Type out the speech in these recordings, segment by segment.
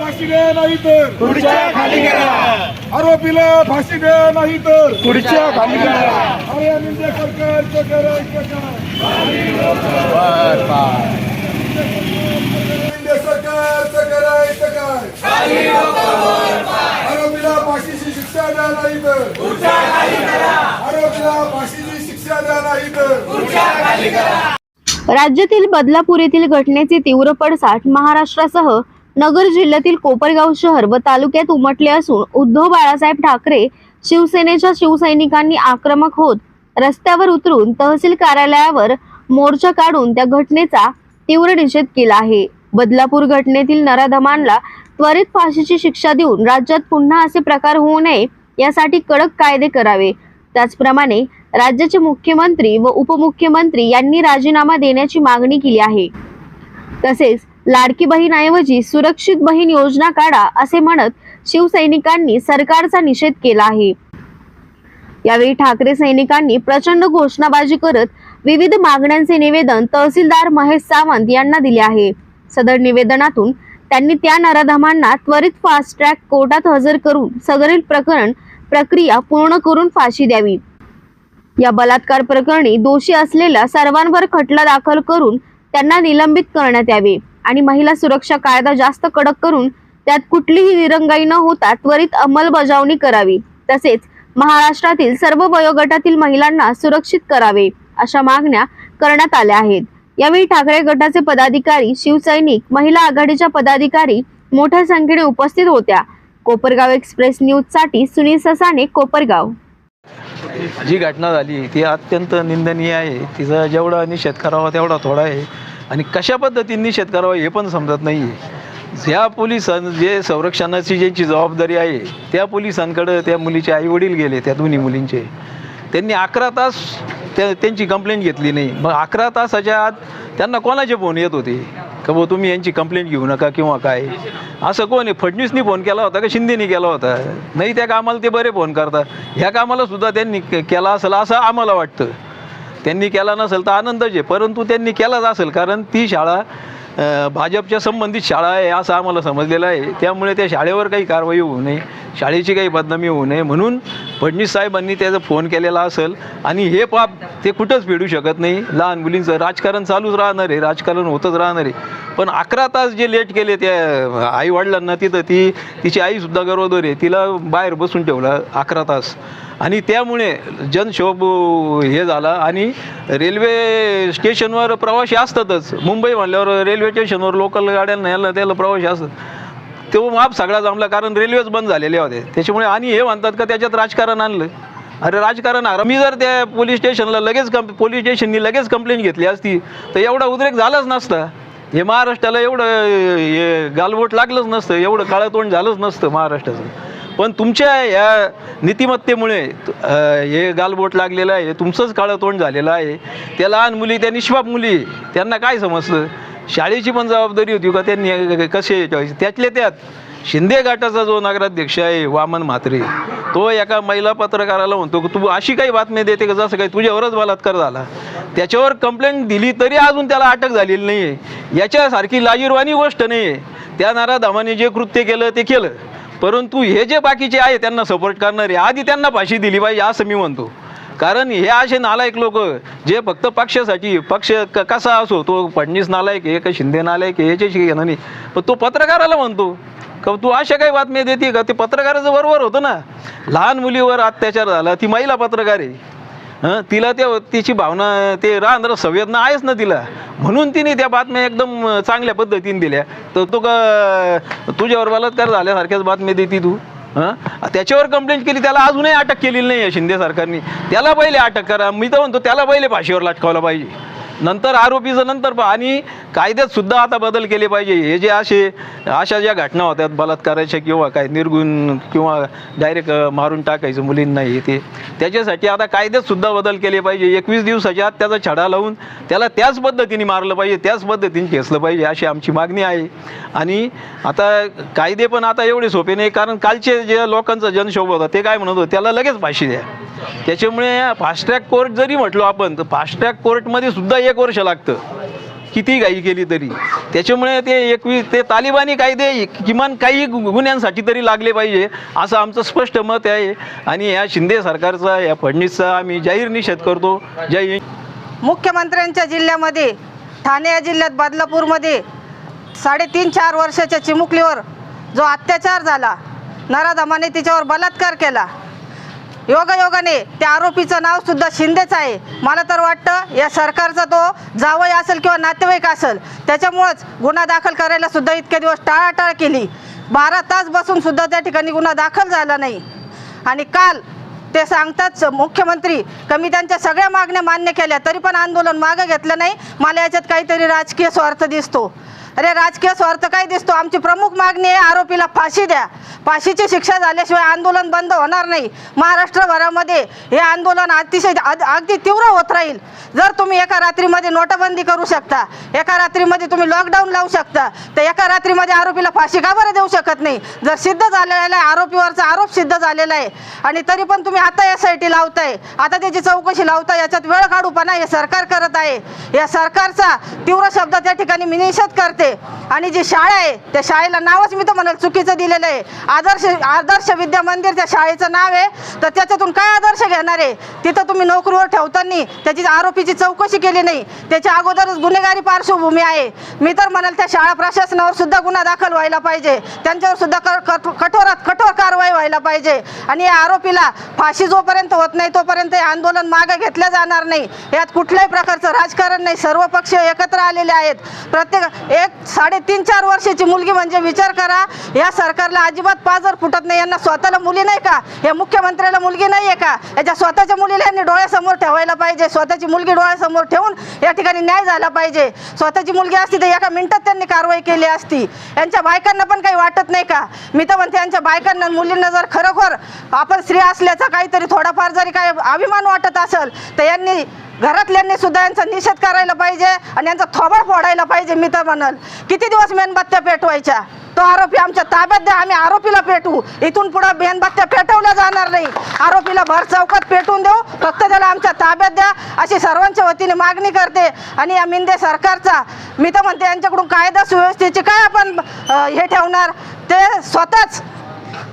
फाशी दे नाही तर. खुर्च्या खाली करा. आरोपीला फाशी दे नाही तर. खुर्च्या खाली करा. अरे निंदे सरकारचं करायचं काय निंदे सरकारचं करायचं काय आरोपीला फाशीची शिक्षा द्या नाही तर. आरोपीला फाशीची शिक्षा द्या नाही तर. राज्यातील बदलापूर येथील घटनेचे तीव्र पडसाद महाराष्ट्रासह नगर जिल्ह्यातील कोपरगाव शहर व तालुक्यात उमटले असून उद्धव बाळासाहेब ठाकरे शिवसेनेच्या शिवसैनिकांनी आक्रमक होत रस्त्यावर उतरून तहसील कार्यालयावर मोर्चा काढून त्या घटनेचा तीव्र निषेध केला आहे. बदलापूर घटनेतील नराधमांना त्वरित फाशीची शिक्षा देऊन राज्यात पुन्हा असे प्रकार होऊ नये यासाठी कडक कायदे करावे. त्याचप्रमाणे राज्याचे मुख्यमंत्री व उपमुख्यमंत्री यांनी राजीनामा देण्याची मागणी केली आहे. तसेच लाडकी बहीणऐवजी सुरक्षित बहीण योजना काढा असे म्हणत शिवसैनिकांनी सरकारचा निषेध केला आहे. यावेळी ठाकरे सैनिकांनी प्रचंड घोषणाबाजी करत विविध मागण्यांचे निवेदन तहसीलदार महेश सावंत यांना दिले आहे. सदर निवेदनातून त्यांनी त्या नराधमांना त्वरित फास्ट ट्रॅक कोर्टात हजर करून सदरील प्रकरण प्रक्रिया पूर्ण करून फाशी द्यावी. या बलात्कार प्रकरणी दोषी असलेल्या सर्वांवर खटला दाखल करून त्यांना निलंबित करण्यात यावे. आणि महिला सुरक्षा कायदा जास्त कडक करून त्यात कुठलीही दिरंगाई न होता त्वरित अंमलबजावणी करावी. तसेच महाराष्ट्रातील सर्व वयोगटातील महिलांना सुरक्षित करावे अशा मागण्या करण्यात आल्या आहेत. यावेळी ठाकरे गटाचे पदाधिकारी शिवसैनिक महिला आघाडीच्या पदाधिकारी मोठ्या संख्येने उपस्थित होत्या. कोपरगाव एक्सप्रेस न्यूजसाठी सुनील ससाने कोपरगाव. जी घटना झाली ती अत्यंत निंदनीय आहे. तिचा जेवढा निषेध करावा तेवढा थोडा आहे. आणि कशा पद्धतीने निषेध करावा हे पण समजत नाही आहे ज्या पोलिसां जे संरक्षणाची ज्यांची जबाबदारी आहे त्या पोलिसांकडं त्या मुलीचे आईवडील गेले त्या दोन्ही मुलींचे. त्यांनी अकरा तास त्या त्यांची कंप्लेंट घेतली नाही. मग अकरा तासाच्या आत त्यांना कोणाचे फोन येत होते? का भाऊ तुम्ही यांची कंप्लेंट घेऊ नका किंवा काय? असं कोण आहे? फडणवीसनी फोन केला होता का? शिंदेनी केला होता? नाही त्या कामाला ते बरे फोन करतात. ह्या कामाला सुद्धा त्यांनी के- केला असेल असं आम्हाला वाटतं. त्यांनी केला नसेल तर आनंदच आहे. परंतु त्यांनी केलाच असेल कारण ती शाळा भाजपच्या संबंधित शाळा आहे असं आम्हाला समजलेलं आहे. त्यामुळे त्या शाळेवर काही कारवाई होऊ नये. शाळेची काही बदनामी होऊ नये म्हणून फडणवीस साहेबांनी त्याचा फोन केलेला असेल. आणि हे पाप ते कुठंच फेडू शकत नाही. लहान मुलींचं राजकारण चालूच राहणार आहे. राजकारण होतच राहणार आहे. पण अकरा तास जे लेट केले त्या आई वडिलांना तिथं ती तिची आईसुद्धा गरोदर आहे. तिला बाहेर बसून ठेवला अकरा तास. आणि त्यामुळे जनशोभ हे झाला. आणि रेल्वे स्टेशनवर प्रवासी असतातच. मुंबई म्हणल्यावर रेल्वे स्टेशनवर लोकल गाड्यांना याला त्याला प्रवासी असतात. तो माप सगळा जमला कारण रेल्वेच बंद झालेल्या होते. त्याच्यामुळे आणि हे म्हणतात का त्याच्यात राजकारण आणलं. अरे राजकारण आर मी जर त्या पोलीस स्टेशनला लगेच कं पोलीस स्टेशननी लगेच कंप्लेंट घेतली असती तर एवढा उद्रेक झालाच नसता. हे महाराष्ट्राला एवढं हे गालबोट लागलंच नसतं. एवढं काळं तोंड झालंच नसतं महाराष्ट्राचं. पण तुमच्या या नीतिमत्तेमुळे हे गालबोट लागलेलं आहे तुमचंच काळं तोंड झालेलं आहे. त्या लहान मुली त्या निष्पाप मुली त्यांना काय समजतं? शाळेची पण जबाबदारी होती का त्यांनी कसे ठेवायचे त्यातल्या त्यात शिंदे गटाचा जो नगराध्यक्ष आहे वामन म्हात्रे तो एका महिला पत्रकाराला म्हणतो की तू अशी काही बातमी देते का? जसं काही तुझ्यावरच बलात्कार झाला. त्याच्यावर कंप्लेंट दिली तरी अजून त्याला अटक झालेली नाही आहे याच्यासारखी लाजीरवाणी गोष्ट नाही आहे त्या नाराधामाने जे कृत्य केलं ते केलं. परंतु हे जे बाकीचे आहे त्यांना सपोर्ट करणारे आधी त्यांना फाशी दिली पाहिजे असं मी म्हणतो. कारण हे असे नालायक लोक जे फक्त पक्षासाठी पक्ष क- कसा असो तो फडणीस नालायक आहे का शिंदे नालायक आहे याच्याशी घेणं नाही. पण तो पत्रकाराला म्हणतो का तू अशा काही बातम्या देते का? ते पत्रकाराचं बरोबर होतं ना. लहान मुलीवर अत्याचार झाला ती महिला पत्रकार आहे. हं तिला त्या तिची भावना ते राहणार संवेदना आहेच ना तिला. म्हणून तिने त्या बातम्या एकदम चांगल्या पद्धतीने दिल्या. तर तो का तुझ्यावर बलात्कार झाल्यासारख्याच बातम्या देते तू? हां? त्याच्यावर कंप्लेंट केली त्याला अजूनही अटक केलेली नाही आहे शिंदे सरकारने. त्याला पहिले अटक करा. मी तर म्हणतो त्याला पहिले फाशीवर लटकावला पाहिजे. नंतर आरोपीचं नंतर पहा. आणि कायद्यात सुद्धा आता बदल केले पाहिजे. हे जे असे अशा ज्या घटना होत्यात बलात्काराच्या किंवा काय निर्गुण किंवा डायरेक्ट मारून टाकायचं मुलींना हे ते त्याच्यासाठी आता कायद्यात सुद्धा बदल केले पाहिजे. एकवीस दिवसाच्या आत त्याचा छडा लावून त्याला त्याच पद्धतीने मारलं पाहिजे त्याच पद्धतीने खेचलं पाहिजे अशी आमची मागणी आहे. आणि आता कायदे पण आता एवढे सोपे नाही कारण कालचे जे लोकांचा जनशोभ होता ते काय म्हणत होते त्याला लगेच फाशी द्या. त्याच्यामुळे फास्ट ट्रॅक कोर्ट जरी म्हटलो आपण तर फास्ट ट्रॅक कोर्टमध्ये सुद्धा एक एक वर्ष लागतं. किती घाई केली तरी. त्याच्यामुळे ते एकवीस ते तालिबानी कायदे किमान काही गु- गुन्ह्यांसाठी तरी लागले पाहिजे असं आमचं स्पष्ट मत आहे. आणि या शिंदे सरकारचा या फडणवीसचा आम्ही जाहीर निषेध करतो. जय मुख्यमंत्र्यांच्या जिल्ह्यामध्ये ठाणे या जिल्ह्यात बदलापूरमध्ये साडेतीन चार वर्षाच्या चिमुकलीवर जो अत्याचार झाला नराधमाने तिच्यावर बलात्कार केला. योगायोगाने त्या आरोपीचं नाव सुद्धा शिंदेच आहे. मला तर वाटतं या सरकारचा तो जावई असेल किंवा नातेवाईक असेल त्याच्यामुळंच गुन्हा दाखल करायला सुद्धा इतके दिवस टाळाटाळ केली. बारा तास बसून सुद्धा त्या ठिकाणी गुन्हा दाखल झाला नाही. आणि काल ते सांगतात मुख्यमंत्री कमी त्यांच्या सगळ्या मागण्या मान्य केल्या तरी पण आंदोलन मागं घेतलं नाही. मला याच्यात काहीतरी राजकीय स्वार्थ दिसतो. अरे राजकीय स्वार्थ काय दिसतो. आमची प्रमुख मागणी आहे आरोपीला फाशी द्या. फाशीची शिक्षा झाल्याशिवाय आंदोलन बंद होणार नाही. महाराष्ट्रभरामध्ये हे आंदोलन अतिशय अगदी तीव्र होत राहील. जर तुम्ही एका रात्रीमध्ये नोटाबंदी करू शकता एका रात्रीमध्ये तुम्ही लॉकडाऊन लावू शकता तर एका रात्रीमध्ये आरोपीला फाशी का बरं देऊ शकत नाही? जर सिद्ध झालेला आहे आरोपीवरचा आरोप सिद्ध झालेला आहे आणि तरी पण तुम्ही आता एस आय टी लावताय आता त्याची चौकशी लावताय याच्यात वेळ काढूपणा हे सरकार करत आहे. या सरकारचा तीव्र शब्द त्या ठिकाणी मी निषेध करते. आणि जी शाळा आहे त्या शाळेला नावच मी तर म्हणाल चुकीचं दिलेलं आहे. आदर्श आदर्श विद्या मंदिर त्या शाळेचं नाव आहे. तर त्याच्यातून काय आदर्श घेणार आहे? तिथं तुम्ही नोकरीवर ठेवताना त्याची आरोपीची चौकशी केली नाही. त्याच्या अगोदरच गुन्हेगारी पार्श्वभूमी आहे. मी तर म्हणाल त्या शाळा प्रशासनावर सुद्धा गुन्हा दाखल व्हायला पाहिजे. त्यांच्यावर सुद्धा कठोरात कठोर कारवाई व्हायला पाहिजे. आणि या आरोपीला फाशी जोपर्यंत होत नाही तोपर्यंत हे आंदोलन मागे घेतलं जाणार नाही. यात कुठल्याही प्रकारचं राजकारण नाही. सर्व पक्ष एकत्र आलेले आहेत. प्रत्येक एक साडेतीन चार वर्षाची मुलगी म्हणजे विचार करा या सरकारला अजिबात पाजर फुटत नाही. यांना स्वतःला मुली नाही का? या मुख्यमंत्र्याला मुलगी नाही आहे का? याच्या स्वतःच्या मुलीला यांनी डोळ्यासमोर ठेवायला पाहिजे. स्वतःची मुलगी डोळ्यासमोर ठेवून या ठिकाणी न्याय झाला पाहिजे. स्वतःची मुलगी असती तर एका मिनिटात त्यांनी कारवाई केली असती. यांच्या बायकांना पण काही वाटत नाही का? मी तर म्हणते यांच्या बायकांना मुलींना जर खरोखर आपण स्त्री असल्याचा काहीतरी थोडाफार जरी काय अभिमान वाटत असेल तर यांनी घरातल्यांनी सुद्धा यांचा निषेध करायला पाहिजे आणि यांचा थोबड फोडायला पाहिजे मी तर म्हणाल. किती दिवस मेणबत्त्या पेटवायच्या? तो आरोपी आमच्या ताब्यात द्या आम्ही आरोपीला पेटवू. इथून पुढे मेणबत्त्या पेटवल्या जाणार नाही. आरोपीला भर चौकात पेटवून देऊ फक्त त्याला आमच्या ताब्यात द्या अशी सर्वांच्या वतीने मागणी करते. आणि या मिंदे सरकारचा मी तर म्हणते यांच्याकडून कायदा सुव्यवस्थेची काय आपण हे ठेवणार? ते स्वतःच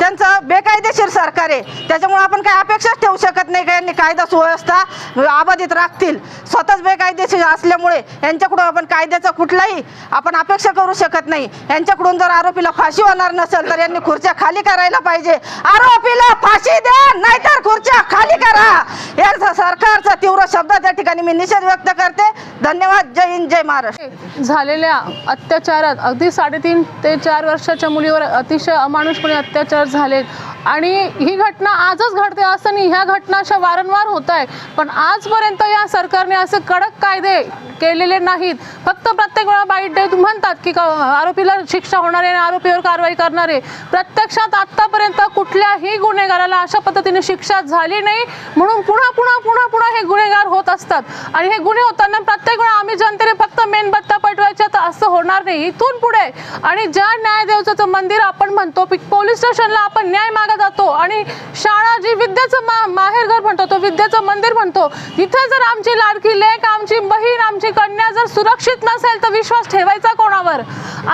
त्यांचं बेकायदेशीर सरकार आहे. त्याच्यामुळे आपण काही अपेक्षाच ठेवू शकत नाही का? यांनी कायदा सुव्यवस्था अबाधित राखतील. स्वतःच बेकायदेशीर असल्यामुळे यांच्याकडून आपण कायद्याचा कुठलाही आपण अपेक्षा करू शकत नाही. यांच्याकडून जर आरोपीला फाशी होणार नसेल तर यांनी खुर्च्या खाली करायला पाहिजे. आरोपीला फाशी द्या नाहीतर खुर्च्या खाली करा. या सरकारचा तीव्र शब्द त्या ठिकाणी मी निषेध व्यक्त करते. धन्यवाद. जय हिंद जय महाराष्ट्र. झालेल्या अत्याचारात अगदी साडेतीन ते चार वर्षाच्या मुलीवर अतिशय अमानुषपणे अत्याचार झालेत. आणि ही घटना आजच घडते असं नाही. ह्या घटना अशा वारंवार होत आहे. पण आजपर्यंत या सरकारने असे कडक कायदे केलेले नाहीत. फक्त प्रत्येक वेळा बाईट डे म्हणतात की आरोपीला शिक्षा होणार आहे आणि आरोपीवर कारवाई करणार. आहे प्रत्यक्षात आत्तापर्यंत कुठल्याही गुन्हेगाराला अशा पद्धतीने शिक्षा झाली नाही. म्हणून पुन्हा पुन्हा पुन्हा पुन्हा हे गुन्हेगार होत असतात. आणि हे गुन्हे होताना प्रत्येक वेळा आम्ही जनतेने फक्त मेणबत्त्या पटवायच्या तर असं होणार नाही. इथून पुढे. आणि ज्या न्यायदेवचं मंदिर आपण म्हणतो पोलीस स्टेशनला आपण न्याय मागा जातो. आणि शाळा जी विद्याचं मा माहेरघर म्हणतो तो विद्याचं मंदिर म्हणतो इथे जर आमची लाडकी लेख आमची बहीण आमची कन्या जर सुरक्षित नसेल तर विश्वास ठेवायचा कोणावर?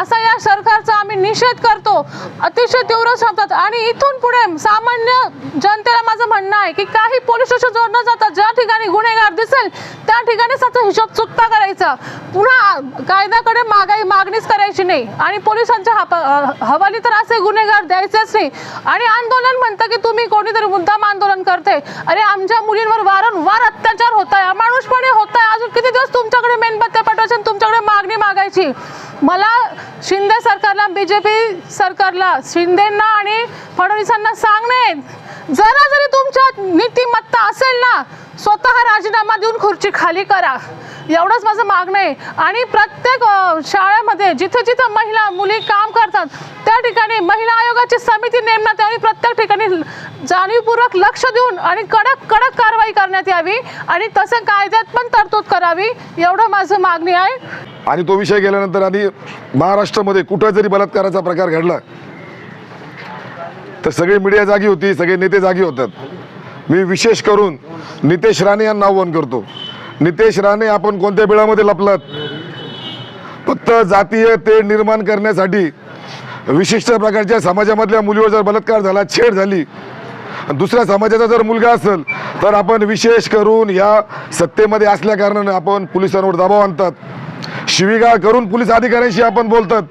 असा या सरकारचा आम्ही निषेध करतो. अतिशय तीव्र शब्दात. आणि इथून पुढे सामान्य जनतेला माझं म्हणणं आहे की काही पोलीस स्टेशन जोड न जाता ज्या ठिकाणी गुन्हेगार दिसेल त्या ठिकाणी त्याचा हिशोब चुकता करायचा. पुन्हा कायद्याकडे मागाई मागणीच करायची नाही. आणि पोलिसांच्या हवाली तर असे गुन्हेगार द्यायचेच नाही. आणि आंदोलन म्हणतं की तुम्ही कोणीतरी मुद्दाम आंदोलन करते. अरे आमच्या मुलींवर वारंवार अत्याचार होत आहे अमानुषपणे होत आहे अजून किती दिवस तुमच्याकडे मेणबत्त्या पाठवायच्या तुमच्याकडे मागणी मागायची? मला शिंदे सरकारला बीजेपी सरकारला शिंदेंना आणि फडणवीसांना सांगणे. जरा जरी तुमच्या नीतिमत्ता असेल ना स्वतः राजीनामा देऊन खुर्ची खाली करा. एवढंच माझं मागणं आहे. आणि प्रत्येक शाळेमध्ये जिथे जिथं महिला मुली काम करतात त्या ठिकाणी महिला आयोगाची समिती नेमण्यात यावी प्रत्येक ठिकाणी जाणीवपूर्वक लक्ष देऊन आणि कडक कडक कारवाई करण्यात यावी आणि तसं कायद्यात पण तरतूद करावी एवढं माझं मागणी आहे. आणि तो विषय गेल्यानंतर आणि महाराष्ट्रामध्ये कुठं जरी बलात्काराचा प्रकार घडला तर सगळे मीडिया जागी होती सगळे नेते जागी होतात. मी विशेष करून नितेश राणे यांना आव्हान करतो. नितेश राणे आपण कोणत्या बिळामध्ये लपलात? फक्त जातीय तेढ निर्माण करण्यासाठी विशिष्ट प्रकारच्या समाजामधल्या मुलीवर जर बलात्कार झाला छेड झाली दुसऱ्या समाजाचा जर मुलगा असेल तर आपण विशेष करून या सत्तेमध्ये असल्या कारणाने आपण पोलिसांवर दबाव आणतात. शिविगाळ करून पोलीस अधिकाऱ्यांशी आपण बोलतात.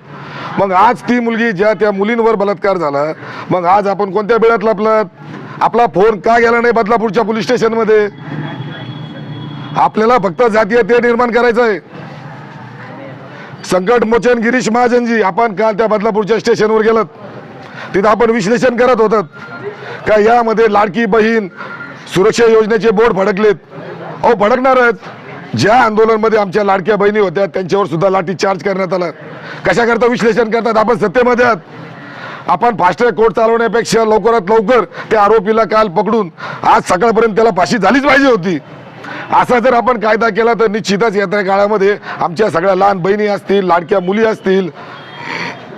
मग आज ती मुलगी ज्या त्या मुलींवर बलात्कार झाला मग आज आपण कोणत्या वेळात लपलात? आपला फोन का गेला नाही बदलापूरच्या पोलीस स्टेशनमध्ये? आपल्याला फक्त जातीय ते निर्माण करायचं आहे संकट मोचन गिरीश महाजनजी आपण काल त्या बदलापूरच्या स्टेशनवर गेलात. तिथं आपण विश्लेषण करत होतात. का यामध्ये लाडकी बहीण सुरक्षा योजनेचे बोर्ड फडकलेत अहो फडकणारच ज्या आंदोलनमध्ये आमच्या लाडक्या बहिणी होत्या त्यांच्यावर सुद्धा लाठी चार्ज करण्यात आला. कशाकरता विश्लेषण करतात? आपण सत्तेमध्ये आहात. आपण फास्टॅग कोर्ट चालवण्यापेक्षा लवकरात लवकर त्या आरोपीला काल पकडून आज सकाळपर्यंत त्याला फाशी झालीच पाहिजे होती. असा जर आपण कायदा केला तर निश्चितच येत्या काळामध्ये आमच्या सगळ्या लहान बहिणी असतील लाडक्या मुली असतील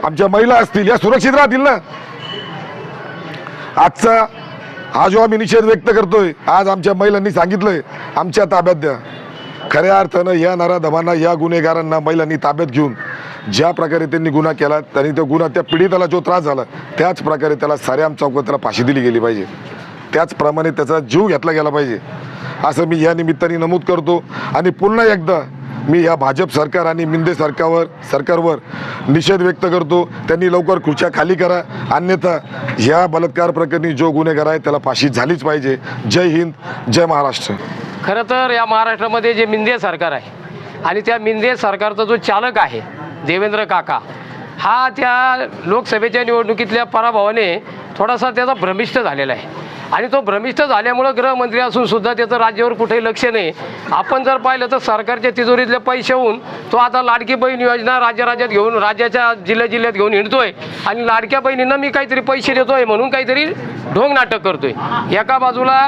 आमच्या महिला असतील या सुरक्षित राहतील ना? आजचा हा जो आम्ही निषेध व्यक्त करतोय आज आमच्या महिलांनी सांगितलंय आमच्या ताब्यात द्या. खऱ्या अर्थानं या नराधमांना या गुन्हेगारांना महिलांनी ताब्यात घेऊन ज्या प्रकारे त्यांनी गुन्हा केला त्यांनी तो गुन्हा त्या पीडिताला जो त्रास झाला त्याच प्रकारे त्याला साऱ्याम चौकात त्याला फाशी दिली गेली पाहिजे. त्याचप्रमाणे त्याचा जीव घेतला गेला पाहिजे. असं मी या निमित्ताने नमूद करतो. आणि पुन्हा एकदा मी या भाजप सरकार आणि मिंदे सरकारवर सरकारवर निषेध व्यक्त करतो. त्यांनी लवकर खुर्च्या खाली करा. अन्यथा ह्या बलात्कार प्रकरणी जो गुन्हेगार आहे त्याला फाशी झालीच पाहिजे. जय हिंद जय महाराष्ट्र. खरं तर या महाराष्ट्रामध्ये जे मिंदे सरकार आहे आणि त्या मिंदे सरकारचा जो चालक आहे देवेंद्र काका हा त्या लोकसभेच्या निवडणुकीतल्या पराभवाने थोडासा त्याचा भ्रमिष्ट झालेला आहे. आणि तो भ्रमिष्ट झाल्यामुळं गृहमंत्री असून सुद्धा त्याचं राज्यावर कुठेही लक्ष नाही. आपण जर पाहिलं तर सरकारच्या तिजोरीतले पैसे होऊन तो आता लाडकी बहीण योजना राज्या राज्यात घेऊन राज्याच्या जिल्ह्या जिल्ह्यात घेऊन हिंडतोय. आणि लाडक्या बहिणींना मी काहीतरी पैसे देतोय म्हणून काहीतरी ढोंग नाटक करतोय. एका बाजूला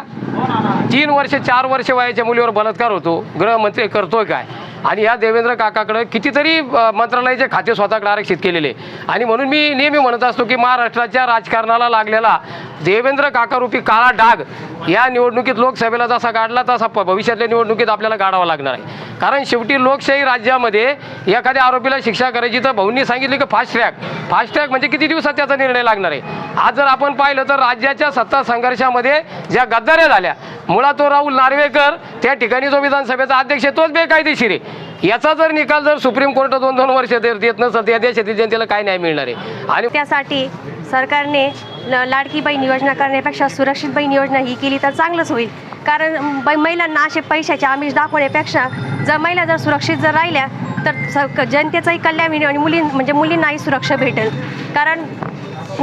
तीन वर्ष चार वर्ष वयाच्या मुलीवर बलात्कार होतो. गृहमंत्री करतोय काय? आणि या देवेंद्र काकाकडे कितीतरी मंत्रालयाचे खाते स्वतःकडे आरक्षित केलेले. आणि म्हणून मी नेहमी म्हणत असतो की महाराष्ट्राच्या राजकारणाला लागलेला देवेंद्र काकारूपी काळा डाग या निवडणुकीत लोकसभेला जसा काढला तसा प- भविष्यातल्या निवडणुकीत आपल्याला काढावा लागणार आहे. कारण शेवटी लोकशाही राज्यामध्ये एखाद्या आरोपीला शिक्षा करायची तर भाऊंनी सांगितले की फास्ट ट्रॅक. फास्ट ट्रॅक म्हणजे किती दिवसात त्याचा निर्णय लागणार आहे? आज जर आपण पाहिलं तर राज्याच्या सत्ता संघर्षामध्ये ज्या गद्दाऱ्या झाल्या मुळात तो राहुल नार्वेकर त्या ठिकाणी जो विधानसभेचा अध्यक्ष आहे तोच बेकायदेशीर आहे. याचा जर निकाल जर सुप्रीम कोर्ट दोन दोन वर्ष देत देत नसतं त्या देशातील जनतेला काय न्याय मिळणार आहे. आणि त्यासाठी सरकारने लाडकी बहीण योजना करण्यापेक्षा सुरक्षित बहीण योजना ही केली तर चांगलंच होईल. कारण महिलांना असे पैशाचे आमिष दाखवण्यापेक्षा जर महिला जर सुरक्षित जर राहिल्या तर स- जनतेचंही कल्याण होईल आणि मुली म्हणजे मुलींनाही सुरक्षा भेटेल. कारण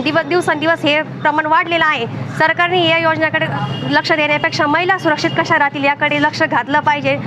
दिवस दिवसेंदिवस हे प्रमाण वाढलेलं आहे. सरकारने या योजनेकडे लक्ष देण्यापेक्षा महिला सुरक्षित कशा राहतील याकडे लक्ष घातलं पाहिजे.